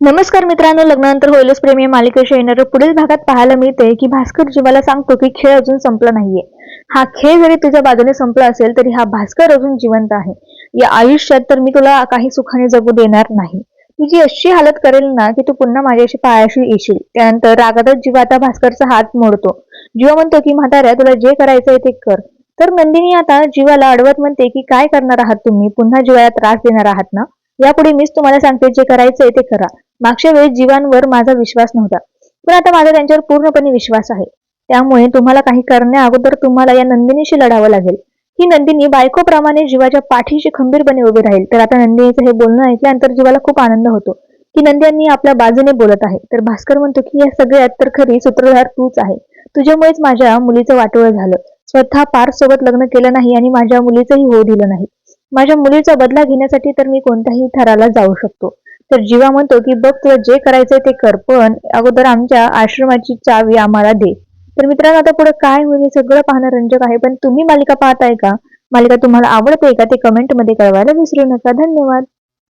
नमस्कार मित्रांनो लग्नानंतर होईलच प्रेमी मालिकेशी मालिकेच्या येणाऱ्या पुढील भागात पाहायला मिळते की भास्कर जीवाला सांगतो की खेळ अजून संपला नाहीये. हा खेळ जरी तुझ्या बाजूने संपला असेल तरी हा भास्कर अजून जिवंत आहे. या आयुष्यात तर मी तुला काही सुखाने जगू देणार नाही. तुझी अशी हालत करेल ना की तू पुन्हा माझ्याशी पायाशी येशील. त्यानंतर रागातच जीवा आता भास्करचा हात मोडतो. जीवा म्हणतो की म्हाताऱ्या तुला जे करायचंय ते कर. तर नंदिनी आता जीवाला अडवत म्हणते की काय करणार आहात तुम्ही? पुन्हा जीवाला त्रास देणार आहात ना? यापुढे मीच तुम्हाला सांगते जे करायचंय ते करा. मागच्या वेळी जीवांवर माझा विश्वास नव्हता. पण आता माझा त्यांच्यावर पूर्णपणे विश्वास आहे. त्यामुळे तुम्हाला काही करण्या अगोदर तुम्हाला या नंदिनीशी लढावं लागेल. ही नंदिनी बायकोप्रमाणे जीवाच्या पाठीशी खंबीरपणे उभी राहील. तर आता नंदिनीचं हे बोलणं ऐकल्यानंतर जीवाला खूप आनंद होतो. की नंदिनी आपल्या बाजूने बोलत आहे. तर भास्कर म्हणतो की या सगळ्यात तर खरी सूत्रधार तूच आहे. तुझ्यामुळेच माझ्या मुलीचं वाटोळ झालं. स्वतः पार सोबत लग्न केलं नाही आणि माझ्या मुलीचंही होऊ दिलं नाही. माझ्या मुलीचा बदला घेण्यासाठी तर मी कोणत्याही थराला जाऊ शकतो. तर जीवा म्हणतो की बघ तुला जे करायचंय ते कर पण अगोदर आमच्या आश्रमाची चावी आम्हाला दे. तर मित्रांनो आता पुढे काय होईल हे सगळं पाहणं रंजक आहे पण तुम्ही मालिका पाहताय का? मालिका तुम्हाला आवडते का ते कमेंटमध्ये कळवायला विसरू नका. धन्यवाद.